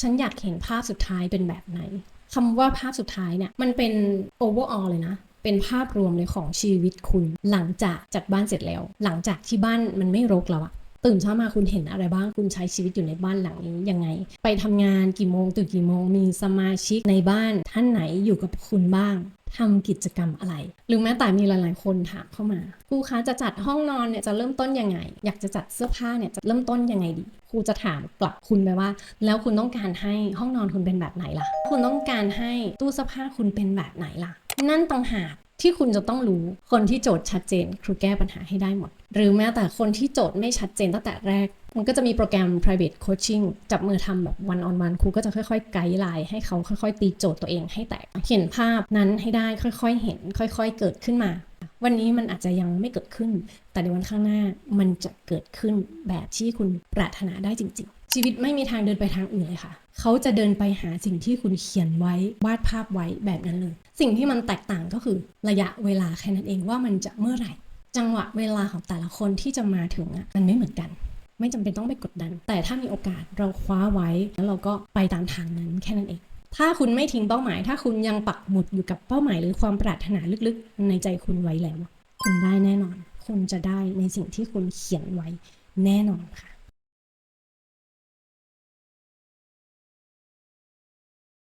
ฉันอยากเห็นภาพสุดท้ายเป็นแบบไหนคำว่าภาพสุดท้ายเนี่ยมันเป็น overall เลยนะเป็นภาพรวมเลยของชีวิตคุณ หลังจากจัดบ้านเสร็จแล้ว หลังจากที่บ้านมันไม่รกแล้วอะตื่นเช้ามาคุณเห็นอะไรบ้างคุณใช้ชีวิตอยู่ในบ้านหลังนี้ยังไง ไปทำงานกี่โมงตื่นกี่โมงมีสมาชิกในบ้านท่านไหนอยู่กับคุณบ้าง ทำกิจกรรมอะไร หรือแม้แต่มีหลาย ๆ คนถามเข้ามาครูคะจะจัดห้องนอนเนี่ยจะเริ่มต้นยังไง อยากจะจัดเสื้อผ้าเนี่ยจะเริ่มต้นยังไงดีครูจะถามกลับคุณไปว่า แล้วคุณต้องการให้ห้องนอนคุณเป็นแบบไหนล่ะ คุณต้องการให้ตู้เสื้อผ้าคุณเป็นแบบไหนล่ะ นั่นต่างหากที่คุณจะต้องรู้คนที่โจทย์ชัดเจน ครูแก้ปัญหาให้ได้หมด หรือแม้แต่คนที่โจทย์ไม่ชัดเจนตั้งแต่แรก มันก็จะมีโปรแกรม private coaching จับมือทำแบบ one on one ครูก็จะค่อยๆ ไกด์ไลน์ให้เขาค่อยๆ ตีโจทย์ตัวเองให้แตก เห็นภาพนั้นให้ได้ค่อยๆ เห็น ค่อยๆ เกิดขึ้นมา วันนี้มันอาจจะยังไม่เกิดขึ้น แต่ในวันข้างหน้ามันจะเกิดขึ้นแบบที่คุณปรารถนาได้จริง ๆ ชีวิตไม่มีทางเดินไปทางอื่นเลยค่ะ เขาจะเดินไปหาสิ่งที่คุณเขียนไว้วาดภาพไว้แบบนั้นเลย สิ่งที่มันแตกต่างก็คือระยะเวลาแค่นั้นเองว่ามันจะเมื่อไหร่ จังหวะเวลาของแต่ละคนที่จะมาถึงอะมันไม่เหมือนกัน ไม่จำเป็นต้องไปกดดัน แต่ถ้ามีโอกาสเราคว้าไว้ แล้วเราก็ไปตามทางนั้นแค่นั้นเอง ถ้าคุณไม่ทิ้งเป้าหมาย ถ้าคุณยังปักหมุดอยู่กับเป้าหมายหรือความปรารถนาลึกๆ ในใจคุณไว้แล้ว คุณได้แน่นอน คุณจะได้ในสิ่งที่คุณเขียนไว้แน่นอนค่ะ